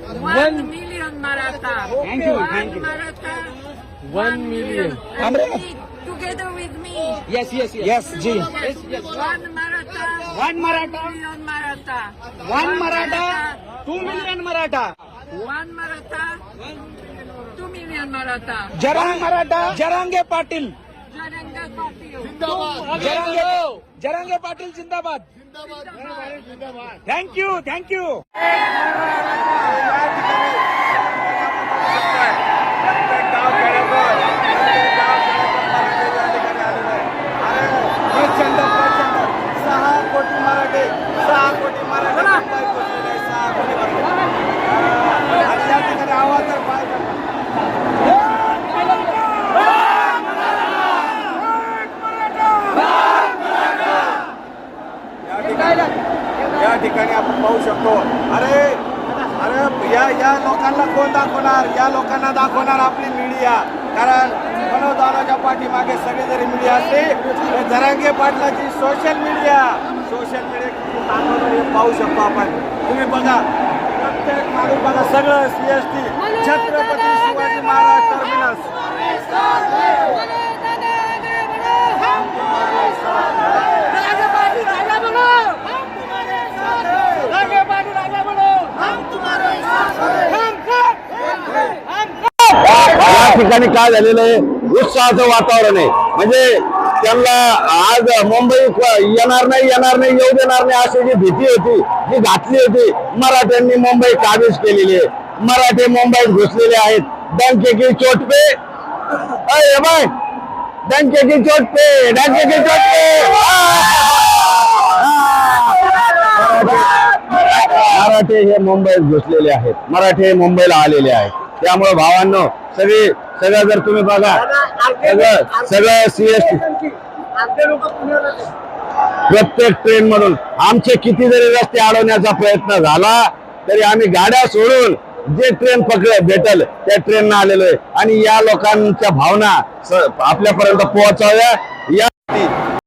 One million Maratha. Thank you, thank you. Maratha. One million. Me, together with me. Yes, yes, yes. Yes, G. One Maratha. One Maratha. Million Maratha. One Maratha. Two million Maratha. One Maratha. Two million Maratha. जरांग Maratha. Jarange Patil. Jarange Jarange Patil जिंदाबाद. Thank you thank you प्रचंड प्रचंड सहा कोटी मराठे सहा कोटी मराठे मुंबईत पोहोचलेले आहे, सहा कोटी मराठे आणि या ठिकाणी आवाज तर पाय करतात. या ठिकाणी- आपण पाहू शकतो. अरे अरे या या लोकांना कोण दाखवणार? या लोकांना दाखवणार आपली मीडिया कारण मनोदानाच्या पाठीमागे सगळी जरी मीडिया असते धरांगे जरांगे पाटलाची सोशल मीडिया सोशल मीडिया पाहू शकतो आपण. तुम्ही बघा प्रत्येक माणूस बघा सगळं टी छत्रपती शिवाजी महाराज टर्मिनस ठिकाणी काय झालेलं आहे? उत्साहाचं वातावरण आहे. म्हणजे त्यांना आज मुंबई येणार नाही येणार नाही येऊ देणार नाही अशी जी भीती होती जी घातली होती मराठ्यांनी मुंबई काबीज केलेली आहे. मराठे मुंबईत घुसलेले आहेत. डंके की चोट पे अय बाय डंके की चोट पे डंके की चोट पे मराठे हे मुंबईत घुसलेले आहेत. मराठे मुंबईला आलेले आहेत. त्यामुळे भावांनो सगळी सगळं जर तुम्ही बघा सगळं सगळं सीएसटी प्रत्येक ट्रेन मधून आमचे किती जरी रस्ते अडवण्याचा प्रयत्न झाला तरी आम्ही गाड्या सोडून जे ट्रेन पकड भेटल त्या ट्रेन आलेलो आहे. आणि या लोकांच्या भावना आपल्यापर्यंत पोहोचाव्या. या